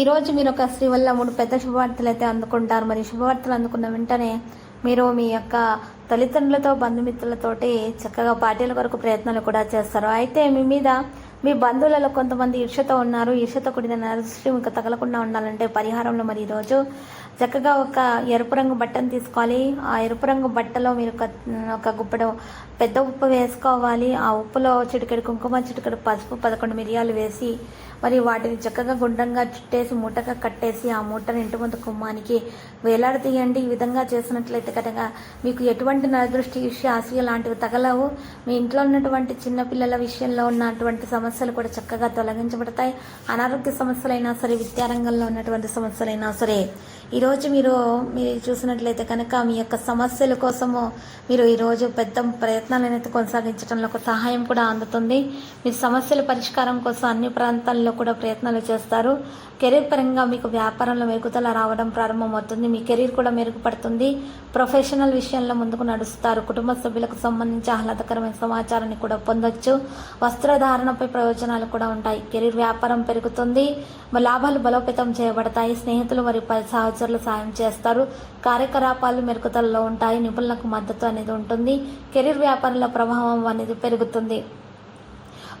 ఈరోజు మీరు ఒక స్త్రీ వల్ల మూడు పెద్ద శుభవార్తలు అయితే అందుకుంటారు. మరి శుభవార్తలు అందుకున్న వెంటనే మీరు మీ యొక్క తల్లిదండ్రులతో బంధుమిత్రులతోటి చక్కగా పార్టీల కొరకు ప్రయత్నాలు కూడా చేస్తారు. అయితే మీ మీద మీ బంధువులలో కొంతమంది ఈర్షతో ఉన్నారు. ఈర్షతో కూడిన నరదృష్టి మీకు తగలకుండా ఉండాలంటే పరిహారంలో మరి ఈరోజు చక్కగా ఒక ఎరుపు రంగు బట్టను తీసుకోవాలి. ఆ ఎరుపు రంగు బట్టలో మీరు ఒక ఒక గుప్పెడు పెద్ద ఉప్పు వేసుకోవాలి. ఆ ఉప్పులో చిటికెడు కుంకుమ చిటికెడు పసుపు పదకొండు మిరియాలు వేసి మరి వాటిని చక్కగా గుండ్రంగా చుట్టేసి మూటగా కట్టేసి ఆ మూటను ఇంటి ముందు కుమ్మానికి వేలాడదీయండి ఈ విధంగా చేసినట్లయితే కనుక మీకు ఎటువంటి నరదృష్టి ఇష్యూ ఆశయ లాంటివి తగలవు. మీ ఇంట్లో ఉన్నటువంటి చిన్నపిల్లల విషయంలో ఉన్నటువంటి సమస్యలు కూడా చక్కగా తొలగించబడతాయి. అనారోగ్య సమస్యలైనా సరే విద్యారంగంలో ఉన్నటువంటి సమస్యలైనా సరే ఈరోజు మీరు మీరు చూసినట్లయితే కనుక మీ యొక్క సమస్యల కోసము మీరు ఈరోజు పెద్ద ప్రయత్నాలనైతే కొనసాగించడంలో ఒక సహాయం కూడా అందుతుంది. మీ సమస్యల పరిష్కారం కోసం అన్ని ప్రాంతాల్లో కూడా ప్రయత్నాలు చేస్తారు. కెరీర్ పరంగా మీకు వ్యాపారంలో మెరుగుదల రావడం ప్రారంభమవుతుంది. మీ కెరీర్ కూడా మెరుగుపడుతుంది. ప్రొఫెషనల్ విషయంలో ముందుకు నడుస్తారు. కుటుంబ సభ్యులకు సంబంధించి ఆహ్లాదకరమైన సమాచారాన్ని కూడా పొందొచ్చు. వస్త్రధారణపై ప్రయోజనాలు కూడా ఉంటాయి. కెరీర్ వ్యాపారం పెరుగుతుంది. లాభాలు బలోపేతం చేయబడతాయి. స్నేహితులు మరియు సహచరులు అధికారులు సాయం చేస్తారు. కార్యకలాపాలు మెరుగుదలలో ఉంటాయి. నిపుణులకు మద్దతు అనేది ఉంటుంది. కెరీర్ వ్యాపారంలో ప్రభావం అనేది పెరుగుతుంది.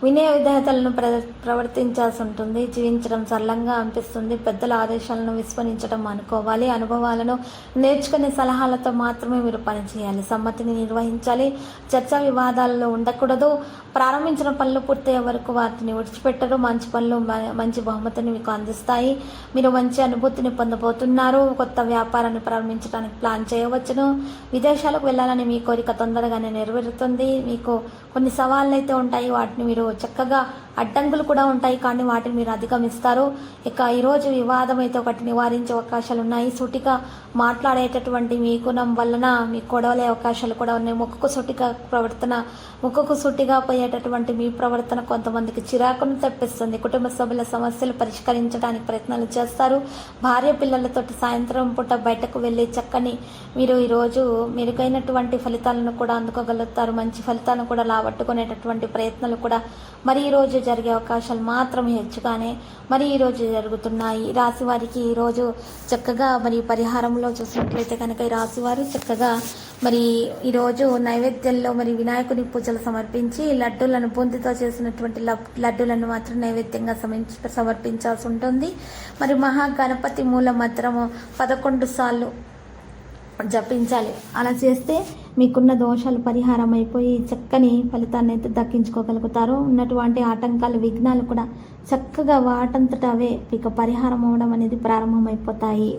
వినయ విధేయతలను ప్ర ప్రవర్తించాల్సి ఉంటుంది జీవించడం సరళంగా అనిపిస్తుంది పెద్దల ఆదేశాలను విస్మరించడం అనుకోవాలి అనుభవాలను నేర్చుకునే సలహాలతో మాత్రమే మీరు పనిచేయాలి సమ్మతిని నిర్వహించాలి చర్చా వివాదాలలో ఉండకూడదు ప్రారంభించిన పనులు పూర్తయ్యే వరకు వాటిని విడిచిపెట్టరు మంచి పనులు మ- మంచి బహుమతిని మీకు అందిస్తాయి మీరు మంచి అనుభూతిని పొందబోతున్నారు కొత్త వ్యాపారాన్ని ప్రారంభించడానికి ప్లాన్ చేయవచ్చును విదేశాలకు వెళ్ళాలని మీ కోరిక తొందరగానే నెరవేరుతుంది మీకు కొన్ని సవాళ్ళు అయితే ఉంటాయి వాటిని మీరు చక్కగా అడ్డంకులు కూడా ఉంటాయి కానీ వాటిని మీరు అధిగమిస్తారు. ఇక ఈరోజు వివాదం అయితే ఒకటి నివారించే అవకాశాలు ఉన్నాయి సుటిగా మాట్లాడేటటువంటి మీ గుణం వలన మీ గొడవలే అవకాశాలు కూడా ఉన్నాయి. ముక్కుకు సుటిగా ప్రవర్తన ముక్కుకు సుటిగా పోయేటటువంటి మీ ప్రవర్తన కొంతమందికి చిరాకును తెప్పిస్తుంది. కుటుంబ సభ్యుల సమస్యలు పరిష్కరించడానికి ప్రయత్నాలు చేస్తారు. భార్య పిల్లలతోటి సాయంత్రం పూట బయటకు వెళ్ళి చక్కని మీరు ఈరోజు మెరుగైనటువంటి ఫలితాలను కూడా అందుకోగలుగుతారు. మంచి ఫలితాలను కూడా లాబట్టుకునేటటువంటి ప్రయత్నాలు కూడా మరి ఈరోజు జరిగే అవకాశాలు మాత్రం హెచ్చుగానే మరి ఈరోజు జరుగుతున్నాయి. రాశి వారికి ఈరోజు చక్కగా మరి పరిహారంలో చూసినట్లయితే కనుక ఈ రాశి వారు చక్కగా మరి ఈరోజు నైవేద్యంలో మరి వినాయకుని పూజలు సమర్పించి లడ్డూలను బూందితో చేసినటువంటి లడ్డూలను మాత్రం నైవేద్యంగా సమర్పించాల్సి ఉంటుంది. మరి మహాగణపతి మూల మంత్రము పదకొండు సార్లు జపించాలి. అలా చేస్తే మీకున్న దోషాలు పరిహారం అయిపోయి చక్కని ఫలితాన్ని అయితే దక్కించుకోగలుగుతారు. ఉన్నటువంటి ఆటంకాలు విఘ్నాలు కూడా చక్కగా వాటంతట అవే. మీకు పరిహారం అవ్వడం అనేది ప్రారంభమైపోతాయి.